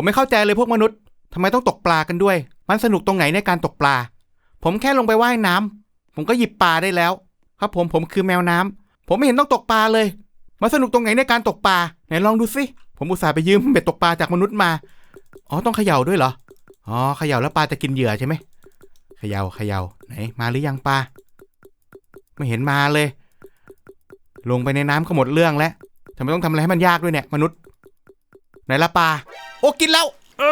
ผมไม่เข้าใจเลยพวกมนุษย์ทำไมต้องตกปลากันด้วย มันสนุกตรงไหนในการตกปลา ผมแค่ลงไปว่ายน้ำผมก็หยิบปลาได้แล้ว ครับผมผมคือแมวน้ำผมไม่เห็นต้องตกปลาเลย มันสนุกตรงไหนในการตกปลาไหนลองดูสิผมอุตส่าห์ไปยืมเบ็ดตกปลาจากมนุษย์มาอ๋อต้องเขย่าด้วยเหรออ๋อเขย่าแล้วปลาจะกินเหยื่อใช่ไหมเขย่าเขย่าไหนมาหรือยังปลาไม่เห็นมาเลย ลงไปในน้ำก็หมดเรื่องแล้วทำไมต้องทำอะไรให้มันยากด้วยเนี่ย มนุษย์ ไหนละปลาโอ้กินแล้ว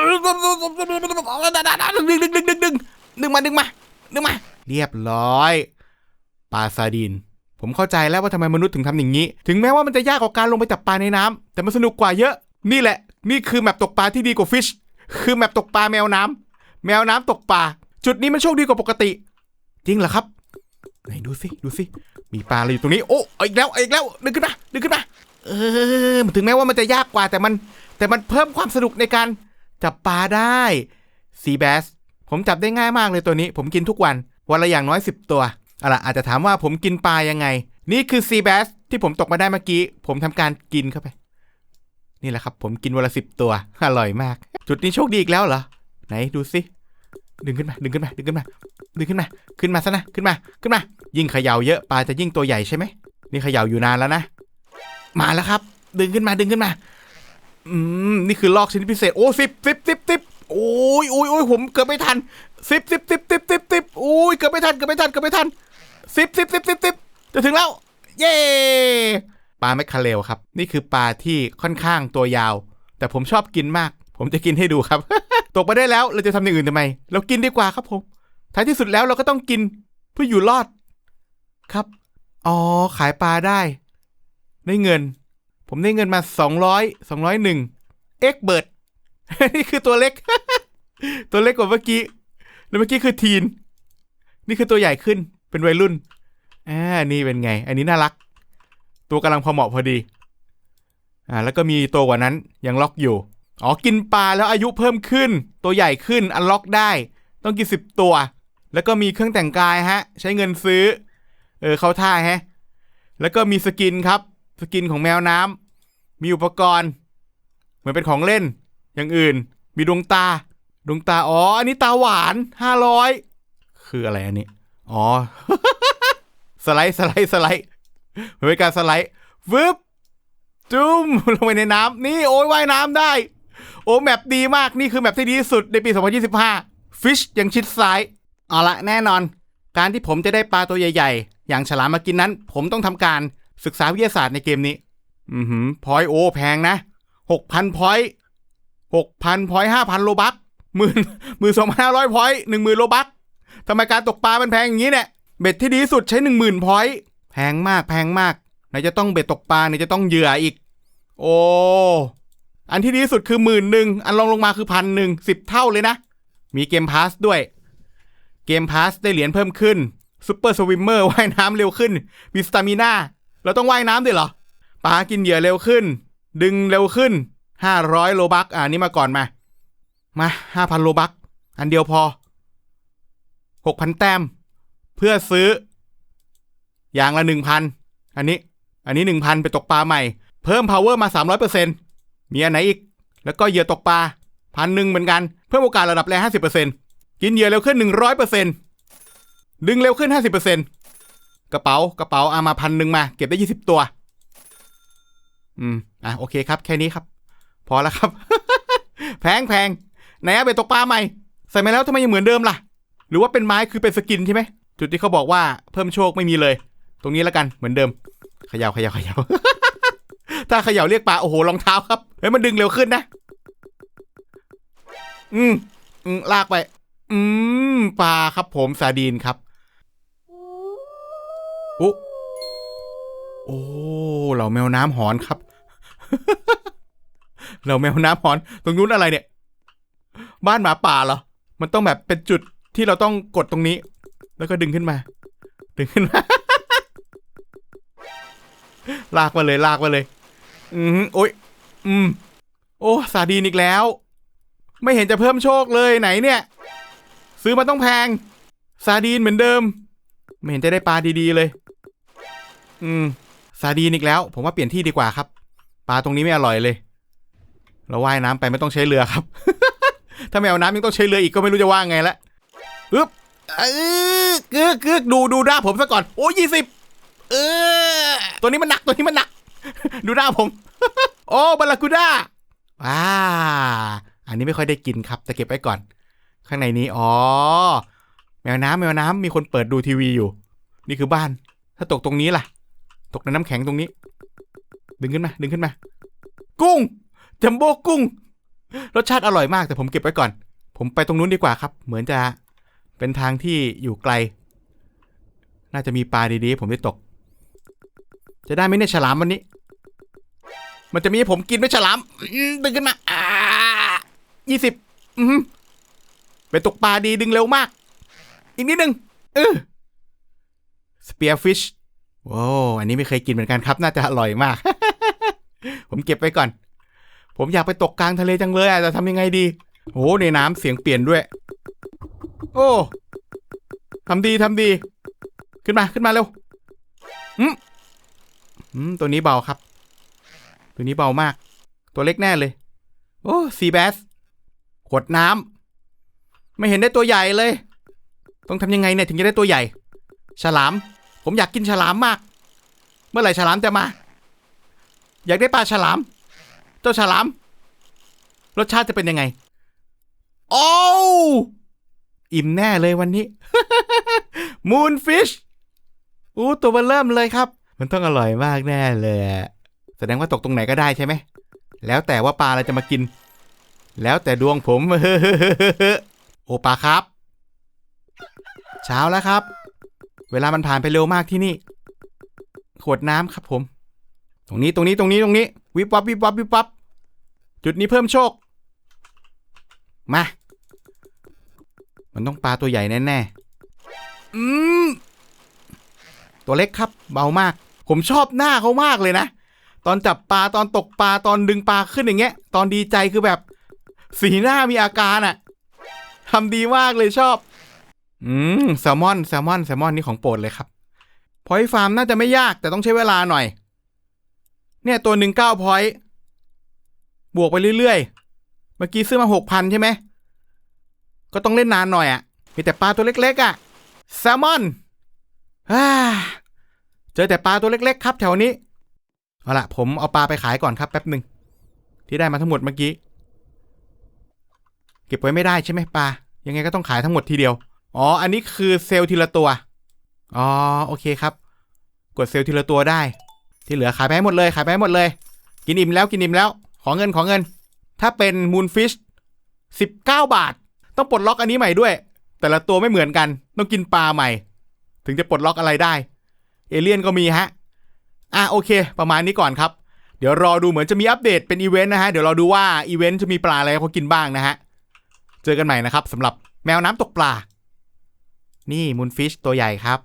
ดึงดึงดึงดึงดึงดึงมาดึงมาดึงมา เรียบร้อยปลาซาดีนผมเข้าใจแล้วว่าทำไมมนุษย์ถึงทำอย่างนี้ ถึงแม้ว่ามันจะยากกว่าการลงไปจับปลาในน้ำแต่มันสนุกกว่าเยอะ นี่แหละ นี่คือแมปตกปลาที่ดีกว่าฟิช คือแมปตกปลาแมวน้ำแมวน้ำตกปลา จุดนี้มันโชคดีกว่าปกติ จริงเหรอครับไหนดูสิดูสิมีปลาอะไรอยู่ตรงนี้ โอ้อีกแล้วอีกแล้วดึงขึ้นมาดึงขึ้นมาเออถึงแม้ว่ามันจะยากกว่าแต่มัน แต่มันเพิ่มความสนุกในการจับปลาได้ซีแบสผมจับได้ง่ายมากเลยตัวนี้ ผมกินทุกวัน วันละอย่างน้อย 10 ตัวอาล่ะอาจจะถามว่าผมกินปลายังไง นี่คือซีแบสที่ผมตกมาได้เมื่อกี้ ผมทำการกินเข้าไป นี่แหละครับ ผมกินวันละสิบตัว อร่อยมาก จุดนี้โชคดีอีกแล้วเหรอ ไหนดูสิดึงขึ้นมา ดึงขึ้นมา ดึงขึ้นมา ดึงขึ้นมา ขึ้นมาซะนะ ขึ้นมา ขึ้นมา ยิ่งเขย่าเยอะปลาจะยิ่งตัวใหญ่ใช่ไหม นี่เขย่าอยู่นานแล้วนะ มาแล้วครับ ดึงขึ้นมา ดึงขึ้นมา อืมนี่คือลอกชนิดพิเศษ โอ้สิบสิบสิบสิบโอ้ยโอ้ยโอ้ยผมเกือบไม่ทันสิบสิบสิบสิบสิบสิบโอ้ยเกือบไม่ทันเกือบไม่ทันเกือบไม่ทันสิบสิบสิบสิบสิบจะถึงแล้ว เย้ปลาแมคคาเรลครับ นี่คือปลาที่ค่อนข้างตัวยาว แต่ผมชอบกินมาก ผมจะกินให้ดูครับ ตกมาได้แล้วเราจะทำอย่างอื่นทำไม เรากินดีกว่าครับผมท้ายที่สุดแล้วเราก็ต้องกินเพื่ออยู่รอด ครับ อ๋อขายปลาได้ ได้เงิน ผมได้เงินมาสองร้อยสองร้อยหนึ่งเอ็กเบิร์ดนี่คือตัวเล็ก ตัวเล็กกว่าเมื่อกี้ แล้วเมื่อกี้คือทีน นี่คือตัวใหญ่ขึ้น เป็นวัยรุ่น อ่า นี่เป็นไง อันนี้น่ารัก ตัวกำลังพอเหมาะพอดี อ่า แล้วก็มีตัวกว่านั้นยังล็อกอยู่ อ๋อ กินปลาแล้วอายุเพิ่มขึ้น ตัวใหญ่ขึ้น อันล็อกได้ ต้องกินสิบตัว แล้วก็มีเครื่องแต่งกายฮะ ใช้เงินซื้อ เออ เข้าท่าฮะ แล้วก็มีสกินครับ สกินของแมวน้ำมีอุปกรณ์ เหมือนเป็นของเล่น อย่างอื่น มีดวงตา ดวงตา อ๋อ อันนี้ตาหวานห้าร้อยคืออะไรอันนี้ อ๋อ สไลด์สไลด์สไลด์เหมือนเป็นการสไลด์วึบจุ้มลงไปในน้ำนี่โอ้ยว่ายน้ำได้ โอ้แมปดีมากนี่คือแมปที่ดีที่สุดในปี 2025 ฟิชยังชิดซ้าย เอาละแน่นอน การที่ผมจะได้ปลาตัวใหญ่ ๆ อย่างฉลามมากินนั้น ผมต้องทำการ ศึกษาวิทยาศาสตร์ในเกมนี้ อือหือพอยโอ แพงนะหกพันพอยหกพันพอยห้าพันโลบักหมื่นหมื่นสองพันห้าร้อยพอยหนึ่งหมื่นโลบักทำไมการตกปลามันแพงอย่างนี้เนี่ย เบ็ดที่ดีสุดใช้หนึ่งหมื่นพอยแพงมากแพงมากไหนจะต้องเบ็ดตกปลาไหนจะต้องเหยื่ออีก โอ้อันที่ดีสุดคือหมื่นหนึ่งอันรองลงมาคือพันหนึ่งสิบเท่าเลยนะ มีเกมพาสด้วย เกมพาสได้เหรียญเพิ่มขึ้นซูเปอร์สวิมเมอร์ว่ายน้ำเร็วขึ้นมีสตามิน่า เราต้องว่ายน้ำด้วยเหรอปลากินเหยื่อเร็วขึ้น ดึงเร็วขึ้นห้าร้อยโลบักอ่านี่มาก่อนมา มาห้าพันโลบักอันเดียวพอหกพันแต้ม เพื่อซื้อ อย่างละหนึ่งพันอันนี้ อันนี้หนึ่งพันไปตกปลาใหม่ เพิ่ม power มาสามร้อยเปอร์เซ็นมีอันไหนอีก แล้วก็เหยื่อตกปลาพันหนึ่งเหมือนกัน เพิ่มโอกาสระดับแรงห้าสิบเปอร์เซ็นกินเหยื่อเร็วขึ้นหนึ่งร้อยเปอร์เซ็นดึงเร็วขึ้นห้าสิบเปอร์เซ็นต์ กระเป๋ากระเป๋าเอามาพันหนึ่งมา เก็บได้ยี่สิบตัว อืม อะโอเคครับ แค่นี้ครับ พอแล้วครับ แพงแพงไหนอะไปตกปลาใหม่ ใส่มาแล้วทำไมยังเหมือนเดิมล่ะ หรือว่าเป็นไม้คือเป็นสกินใช่ไหม จุดที่เขาบอกว่าเพิ่มโชคไม่มีเลย ตรงนี้แล้วกันเหมือนเดิมเขย่าเขย่าเขย่าถ้าเขย่าเรียกปลาโอ้โหรองเท้าครับเฮ้ยมันดึงเร็วขึ้นนะ อืมอืมลากไป อืมปลาครับผมซาดีนครับ โอ้เหล่าแมวน้ำหอนครับเหล่าแมวน้ำหอน ตรงนู้นอะไรเนี่ย บ้านหมาป่าเหรอ มันต้องแบบเป็นจุดที่เราต้องกดตรงนี้ แล้วก็ดึงขึ้นมา ดึงขึ้นมา ลากมาเลยลากมาเลย อืมโอ้ยอืม โอ้ซาดีนอีกแล้ว ไม่เห็นจะเพิ่มโชคเลยไหนเนี่ย ซื้อมาต้องแพงซาดีนเหมือนเดิม ไม่เห็นจะได้ปลาดีๆเลย อืม ซาดีนอีกแล้ว ผมว่าเปลี่ยนที่ดีกว่าครับ ปลาตรงนี้ไม่อร่อยเลย เราว่ายน้ำไปไม่ต้องใช้เรือครับ ถ้าแมวน้ำยังต้องใช้เรืออีกก็ไม่รู้จะว่าไงละอึ๊บเออเกือกเกือกดูดูด้าผมซะก่อน โอ้ยี่สิบเออ ตัวนี้มันหนักตัวนี้มันหนัก ดูด้าผม โอ้บาลากูด้าว้า อันนี้ไม่ค่อยได้กินครับ แต่เก็บไว้ก่อน ข้างในนี้ อ๋อ แมวน้ำแมวน้ำมีคนเปิดดูทีวีอยู่ นี่คือบ้าน ถ้าตกตรงนี้ล่ะ ตกในน้ำแข็งตรงนี้ ดึงขึ้นมา ดึงขึ้นมา กุ้งจัมโบ้กุ้ง รสชาติอร่อยมากแต่ผมเก็บไว้ก่อน ผมไปตรงนู้นดีกว่าครับ เหมือนจะเป็นทางที่อยู่ไกล น่าจะมีปลาดีๆ ผมได้ตก จะได้ไหมเนี่ยฉลามวันนี้ มันจะมีให้ผมกินไหมฉลามดึงขึ้นมาอ่ายี่สิบไปตกปลาดีดึงเร็วมาก อีกนิดนึงเออสเปียร์ฟิช ว้อันนี้ไม่เคยกินเหมือนกันครับ น่าจะอร่อยมาก ผมเก็บไว้ก่อน ผมอยากไปตกกลางทะเลจังเลยอะจะทำยังไงดีโอ้ในน้ำเสียงเปลี่ยนด้วย โอ้ทำดีทำดี ขึ้นมาขึ้นมาเร็วอืมอืมตัวนี้เบาครับ ตัวนี้เบามาก ตัวเล็กแน่เลย โอ้ซีแบสขวดน้ำไม่เห็นได้ตัวใหญ่เลย ต้องทำยังไงเนี่ยถึงจะได้ตัวใหญ่ ฉลาม ผมอยากกินฉลามมาก เมื่อไหร่ฉลามจะมา อยากได้ปลาฉลาม เจ้าฉลาม รสชาติจะเป็นยังไง โอ้อิ่มแน่เลยวันนี้ มูนฟิชอู้ตัวมันเริ่มเลยครับ มันต้องอร่อยมากแน่เลย แสดงว่าตกตรงไหนก็ได้ใช่ไหม แล้วแต่ว่าปลาอะไรจะมากิน แล้วแต่ดวงผม โอปลาครับ เช้าแล้วครับ เวลามันผ่านไปเร็วมากที่นี่ ขวดน้ำครับผม ตรงนี้ตรงนี้ตรงนี้ตรงนี้ วิบวับวิบวับวิบวับ จุดนี้เพิ่มโชค มา มันต้องปลาตัวใหญ่แน่ๆอืมตัวเล็กครับ เบามาก ผมชอบหน้าเขามากเลยนะ ตอนจับปลาตอนตกปลาตอนดึงปลาขึ้นอย่างเงี้ย ตอนดีใจคือแบบ สีหน้ามีอาการอะทำดีมากเลยชอบ อืมแซลมอนแซลมอนแซลมอนนี่ของโปรดเลยครับพอยฟาร์มน่าจะไม่ยากแต่ต้องใช้เวลาหน่อย เนี่ยตัวหนึ่งเก้าพอยบวกไปเรื่อยๆ เมื่อกี้ซื้อมาหกพันใช่ไหม ก็ต้องเล่นนานหน่อยอะ่ะ มีแต่ปลาตัวเล็กๆอะ่ะ แซลมอนอเจอแต่ปลาตัวเล็ก ๆ ครับแถวนี้ เอาละผมเอาปลาไปขายก่อนครับแป๊บหนึ่ง ที่ได้มาทั้งหมดเมื่อกี้ เก็บไว้ไม่ได้ใช่ไหมปลา ยังไงก็ต้องขายทั้งหมดทีเดียว อ๋อ อันนี้คือเซลล์ทีละตัว อ๋อ โอเคครับ กดเซลล์ทีละตัวได้ ที่เหลือขายไปให้หมดเลย ขายไปให้หมดเลย กินอิ่มแล้ว กินอิ่มแล้ว ขอเงิน ขอเงิน ถ้าเป็นมูนฟิชสิบเก้าบาท ต้องปลดล็อกอันนี้ใหม่ด้วย แต่ละตัวไม่เหมือนกัน ต้องกินปลาใหม่ ถึงจะปลดล็อกอะไรได้ เอเลี่ยนก็มีฮะ อะโอเค ประมาณนี้ก่อนครับ เดี๋ยวรอดูเหมือนจะมีอัปเดตเป็นอีเวนต์นะฮะ เดี๋ยวเราดูว่าอีเวนต์จะมีปลาอะไรเขากินบ้างนะฮะ เจอกันใหม่นะครับสำหรับแมวน้ำตกปลา นี่มูนฟิชตัวใหญ่ครับ